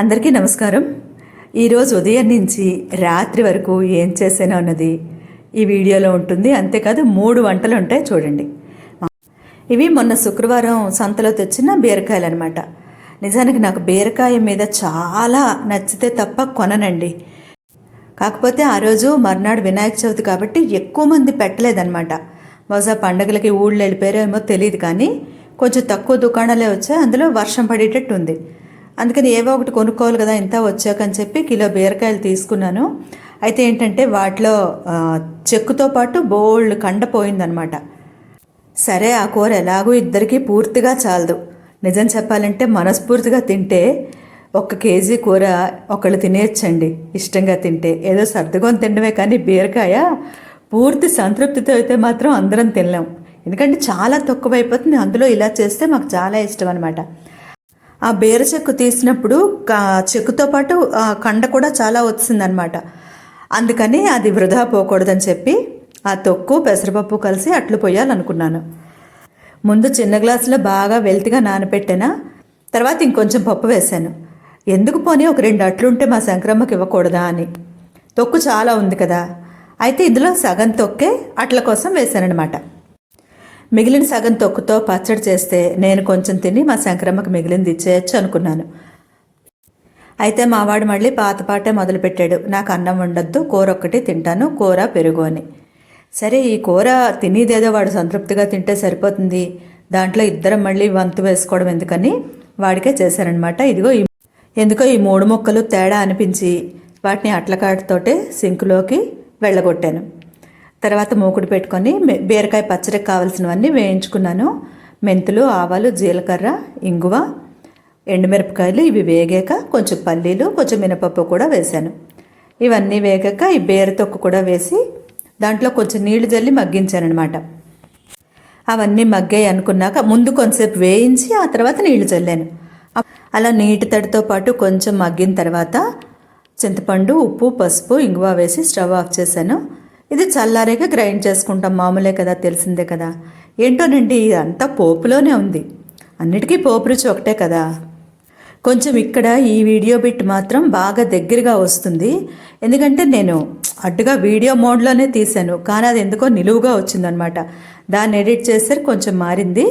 అందరికీ నమస్కారం. ఈరోజు ఉదయం నుంచి రాత్రి వరకు ఏం చేసానో అన్నది ఈ వీడియోలో ఉంటుంది. అంతేకాదు మూడు వంటలు ఉంటాయి చూడండి. ఇవి మొన్న శుక్రవారం సంతలో తెచ్చిన బీరకాయలు అనమాట నిజానికి నాకు బీరకాయ మీద చాలా నచ్చితే తప్ప కొననండి. కాకపోతే ఆ రోజు మర్నాడు వినాయక చవితి కాబట్టి ఎక్కువ మంది పెట్టలేదన్నమాట. బహుశా పండగలకి ఊళ్ళో వెళ్ళిపోయారేమో ఏమో తెలియదు కానీ కొంచెం తక్కువ దుకాణాలే వచ్చాయి. అందులో వర్షం పడేటట్టు ఉంది అందుకని ఏవో ఒకటి కొనుక్కోవాలి కదా ఇంత వచ్చాకని చెప్పి కిలో బీరకాయలు తీసుకున్నాను. అయితే ఏంటంటే వాటిలో చెక్కుతో పాటు బోల్డ్ కండ పోయిందనమాట. సరే ఆ కూర ఎలాగో ఇద్దరికీ పూర్తిగా చాలదు. నిజం చెప్పాలంటే మనస్ఫూర్తిగా తింటే ఒక్క కేజీ కూర ఒకళ్ళు తినేయచ్చండి. ఇష్టంగా తింటే. ఏదో సర్దుకొని తినడమే కానీ బీరకాయ పూర్తి సంతృప్తితో అయితే మాత్రం అందరం తినలేం. ఎందుకంటే చాలా తక్కువైపోతుంది. అందులో ఇలా చేస్తే మాకు చాలా ఇష్టం అనమాట ఆ బేర చెక్కు తీసినప్పుడు కా- చెక్కుతో పాటు ఆ కండ కూడా చాలా వచ్చిందనమాట అందుకని అది వృధా పోకూడదని చెప్పి ఆ తొక్కు పెసరపప్పు కలిసి అట్లు పోయాలనుకున్నాను. ముందు చిన్న గ్లాసులో బాగా వెల్తిగా నానపెట్టానా తర్వాత ఇంకొంచెం పప్పు వేశాను. ఎందుకు పోనీ ఒక రెండు అట్లుంటే మా శంకరమ్మకి ఇవ్వకూడదా అని. తొక్కు చాలా ఉంది కదా అయితే ఇందులో సగం తొక్కే అట్ల కోసం వేశానఅనమాట మిగిలిన సగం తొక్కుతో పచ్చడి చేస్తే నేను కొంచెం తిని మా శంకరమ్మకి మిగిలింది ఇచ్చేయచ్చు అనుకున్నాను. అయితే మావాడు మళ్ళీ పాతపాటే మొదలుపెట్టాడు. నాకు అన్నం ఉండొద్దు కూర ఒక్కటి తింటాను కూర పెరుగు అని. సరే ఈ కూర తినేదేదో వాడు సంతృప్తిగా తింటే సరిపోతుంది. దాంట్లో ఇద్దరం మళ్ళీ వంతు వేసుకోవడం ఎందుకని వాడికే చేశారనమాట ఇదిగో ఈ ఎందుకో ఈ మూడు మొక్కలు తేడా అనిపించి వాటిని అట్లకాటతోటే సింకులోకి వెళ్ళగొట్టాను. తర్వాత మూకుడు పెట్టుకొని బీరకాయ పచ్చడికి కావాల్సినవన్నీ వేయించుకున్నాను. మెంతులు ఆవాలు జీలకర్ర ఇంగువ ఎండుమిరపకాయలు ఇవి వేగాక కొంచెం పల్లీలు కొంచెం మినపప్పు కూడా వేశాను. ఇవన్నీ వేగాక ఈ బీర తొక్కు కూడా వేసి దాంట్లో కొంచెం నీళ్ళు జల్లి మగ్గించానమాట అవన్నీ మగ్గాయి అనుకున్నాక ముందు కొంతసేపు వేయించి ఆ తర్వాత నీళ్ళు చల్లాను అలా నీటి తడితో పాటు కొంచెం మగ్గిన తర్వాత చింతపండు ఉప్పు పసుపు ఇంగువ వేసి స్టవ్ ఆఫ్ చేశాను. ఇది చల్లారాక గ్రైండ్ చేసుకుంటాం మామూలే కదా తెలిసిందే కదా. ఏంటోనండి ఇదంతా పోపులోనే ఉంది. అన్నిటికీ పోపు రుచి ఒకటే కదా. కొంచెం ఇక్కడ ఈ వీడియో బిట్ మాత్రం బాగా దగ్గరగా వస్తుంది. ఎందుకంటే నేను అడ్డుగా వీడియో మోడ్లోనే తీశాను కానీ అది ఎందుకో నిలువుగా వచ్చిందనమాట. దాన్ని ఎడిట్ చేస్తే కొంచెం మారింది.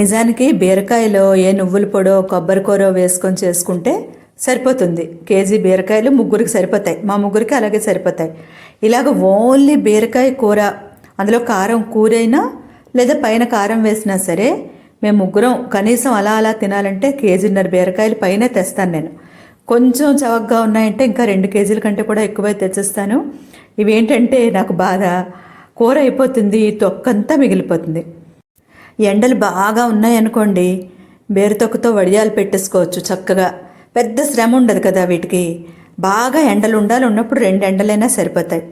నిజానికి బీరకాయలో ఏ నువ్వుల పొడో కొబ్బరి కూర వేసుకొని చేసుకుంటే సరిపోతుంది. కేజీ బీరకాయలు ముగ్గురికి సరిపోతాయి. మా ముగ్గురికి అలాగే సరిపోతాయి. ఇలాగ ఓన్లీ బీరకాయ కూర అందులో కారం కూరైనా లేదా పైన కారం వేసినా సరే మేము ముగ్గురం కనీసం అలా అలా తినాలంటే కేజీన్నర బీరకాయలు పైన తెస్తాను నేను. కొంచెం చవకగా ఉన్నాయంటే ఇంకా రెండు కేజీల కంటే కూడా ఎక్కువే తెచ్చిస్తాను. ఇవేంటంటే నాకు బాధ. కూర అయిపోతుంది తొక్కంతా మిగిలిపోతుంది. ఎండలు బాగా ఉన్నాయనుకోండి బేరుతొక్కతో వడియాలు పెట్టేసుకోవచ్చు చక్కగా. పెద్ద శ్రమ ఉండదు కదా వీటికి. బాగా ఎండలు ఉండాలి ఉన్నప్పుడు రెండు ఎండలైనా సరిపోతాయి.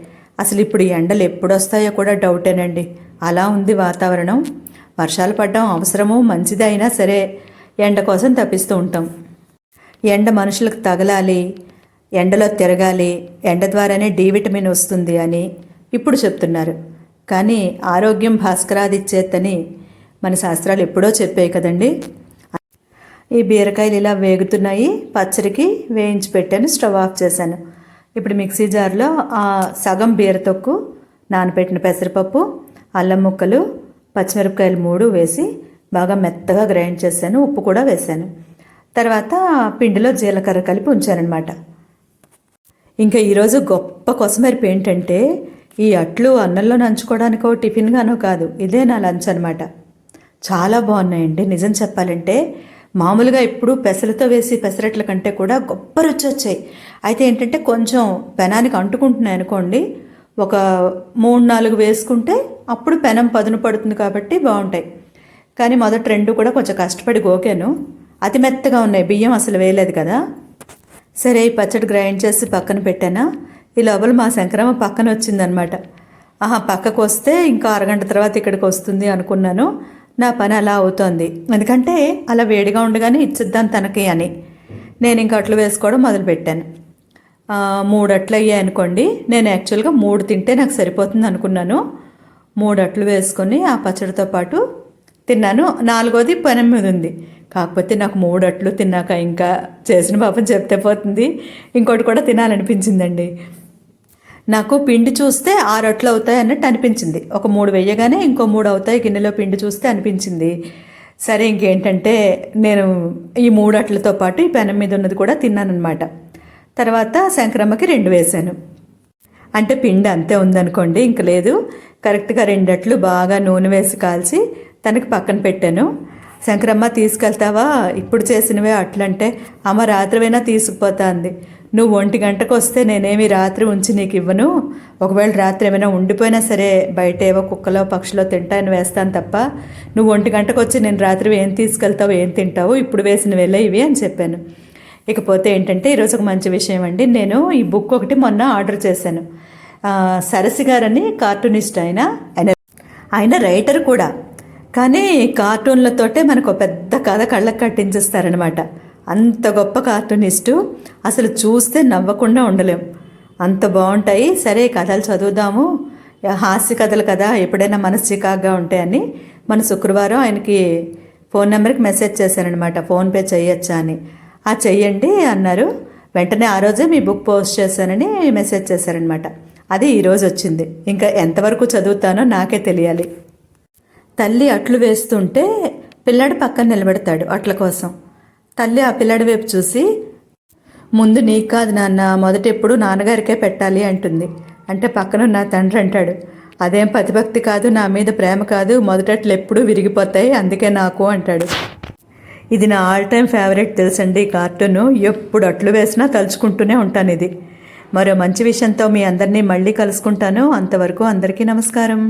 అసలు ఇప్పుడు ఎండలు ఎప్పుడు వస్తాయో కూడా డౌటేనండి. అలా ఉంది వాతావరణం. వర్షాలు పడడం అవసరము మంచిది అయినా సరే ఎండ కోసం తప్పిస్తూ ఉంటాం. ఎండ మనుషులకు తగలాలి ఎండలో తిరగాలి ఎండ ద్వారానే డి విటమిన్ వస్తుంది అని ఇప్పుడు చెప్తున్నారు. కానీ ఆరోగ్యం భాస్కరాదిచ్చేత్తని మన శాస్త్రాలు ఎప్పుడో చెప్పాయి కదండి. ఈ బీరకాయలు ఇలా వేగుతున్నాయి. పచ్చడికి వేయించి పెట్టాను స్టవ్ ఆఫ్ చేశాను. ఇప్పుడు మిక్సీ జార్లో ఆ సగం బీర తొక్కు నానబెట్టిన పెసరపప్పు అల్లం ముక్కలు పచ్చిమిరపకాయలు మూడు వేసి బాగా మెత్తగా గ్రైండ్ చేశాను ఉప్పు కూడా వేశాను. తర్వాత పిండిలో జీలకర్ర కలిపి ఉంచానన్నమాట. ఇంకా ఈరోజు గొప్ప కొసమెరుపు ఏంటంటే ఈ అట్లు అన్నంలో నంచుకోవడానికో టిఫిన్గానో కాదు ఇదే నా లంచ్ అనమాట చాలా బాగున్నాయండి. నిజం చెప్పాలంటే మామూలుగా ఇప్పుడు పెసలతో వేసి పెసరట్ల కంటే కూడా గొప్ప రుచి వచ్చాయి. అయితే ఏంటంటే కొంచెం పెనానికి అంటుకుంటున్నాయి అనుకోండి. ఒక మూడు నాలుగు వేసుకుంటే అప్పుడు పెనం పదును పడుతుంది కాబట్టి బాగుంటాయి. కానీ మొదటి రెండు కూడా కొంచెం కష్టపడి గోకాను. అతి మెత్తగా ఉన్నాయి. బియ్యం అసలు వేయలేదు కదా. సరే ఈ పచ్చడి గ్రైండ్ చేసి పక్కన పెట్టానా? ఈ లోపల మా శంకరమ్మ పక్కన వచ్చిందనమాట. ఆహా పక్కకు వస్తే ఇంకా అరగంట తర్వాత ఇక్కడికి వస్తుంది అనుకున్నాను. నా పని అలా అవుతోంది. ఎందుకంటే అలా వేడిగా ఉండగానే ఇచ్చిద్దాం తనకి అని. నేను ఇంకా అట్లు వేసుకోవడం మొదలుపెట్టాను. మూడు అట్లు అయ్యాయి అనుకోండి. నేను యాక్చువల్గా మూడు తింటే నాకు సరిపోతుంది అనుకున్నాను. మూడు అట్లు వేసుకొని ఆ పచ్చడితో పాటు తిన్నాను. నాలుగోది పెనం మీద ఉంది. కాకపోతే నాకు మూడు అట్లు తిన్నాక ఇంకా చేసిన పాపం చెప్తే పోతుంది. ఇంకోటి కూడా తినాలనిపించిందండి. నాకు పిండి చూస్తే ఆరు అట్లు అవుతాయి అన్నట్టు అనిపించింది. ఒక మూడు వేయగానే ఇంకో మూడు అవుతాయి గిన్నెలో పిండి చూస్తే అనిపించింది. సరే ఇంకేంటంటే నేను ఈ మూడు అట్లతో పాటు ఈ పెనం మీద ఉన్నది కూడా తిన్నానమాట తర్వాత శంకరమ్మకి రెండు వేశాను అంటే పిండి అంతే ఉందనుకోండి ఇంక లేదు. కరెక్ట్గా రెండట్లు బాగా నూనె వేసి కాల్చి తనకి పక్కన పెట్టాను. శంకరమ్మ తీసుకెళ్తావా? ఇప్పుడు చేసినవే అట్లంటే అమ్మ రాత్రివైనా తీసుకుపోతా అంది నువ్వు ఒంటి గంటకు వస్తే నేనేమి రాత్రి ఉంచి నీకు ఇవ్వను? ఒకవేళ రాత్రి ఏమైనా ఉండిపోయినా సరే బయట ఏవో కుక్కలో పక్షులో తింటాయని వేస్తాను తప్ప నువ్వు ఒంటి గంటకు వచ్చి నేను రాత్రి ఏం తీసుకెళ్తావు ఏం తింటావు ఇప్పుడు వేసిన వేలే ఇవి అని చెప్పాను. ఇకపోతే ఏంటంటే ఈరోజు ఒక మంచి విషయం అండి. నేను ఈ బుక్ ఒకటి మొన్న ఆర్డర్ చేశాను. సరసి గారని కార్టూనిస్ట్ ఆయన ఆయన ఆయన రైటర్ కూడా. కానీ కార్టూన్లతోటే మనకు ఒక పెద్ద కథ కళ్ళకు కట్టించేస్తారనమాట అంత గొప్ప కార్టూనిస్టు. అసలు చూస్తే నవ్వకుండా ఉండలేం. అంత బాగుంటాయి. సరే కథలు చదువుదాము. హాస్య కథలు కదా ఎప్పుడైనా మనసు చికాగ్గా ఉంటాయని మన శుక్రవారం ఆయనకి ఫోన్ నెంబర్కి మెసేజ్ చేశానమాట ఫోన్పే చేయొచ్చా అని. ఆ చెయ్యండి అన్నారు. వెంటనే ఆ రోజే మీ బుక్ పోస్ట్ చేశానని మెసేజ్ చేశారనమాట అది ఈరోజు వచ్చింది. ఇంకా ఎంతవరకు చదువుతానో నాకే తెలియాలి. తల్లి అట్లు వేస్తుంటే పిల్లాడు పక్కన నిలబెడతాడు అట్ల కోసం. తల్లి ఆ పిల్లడి వైపు చూసి ముందు నీకు కాదు నాన్న మొదట ఎప్పుడు నాన్నగారికే పెట్టాలి అంటుంది. అంటే పక్కన నా తండ్రి అంటాడు అదేం పతిభక్తి కాదు నా మీద ప్రేమ కాదు మొదటట్లు ఎప్పుడూ విరిగిపోతాయి అందుకే నాకు అంటాడు. ఇది నా ఆల్ టైమ్ ఫేవరెట్ తెలుసండి ఈ కార్టూను ఎప్పుడు అట్లు వేసినా తలుచుకుంటూనే ఉంటాను ఇది. మరో మంచి విషయంతో మీ అందరినీ మళ్ళీ కలుసుకుంటాను అంతవరకు అందరికీ నమస్కారం.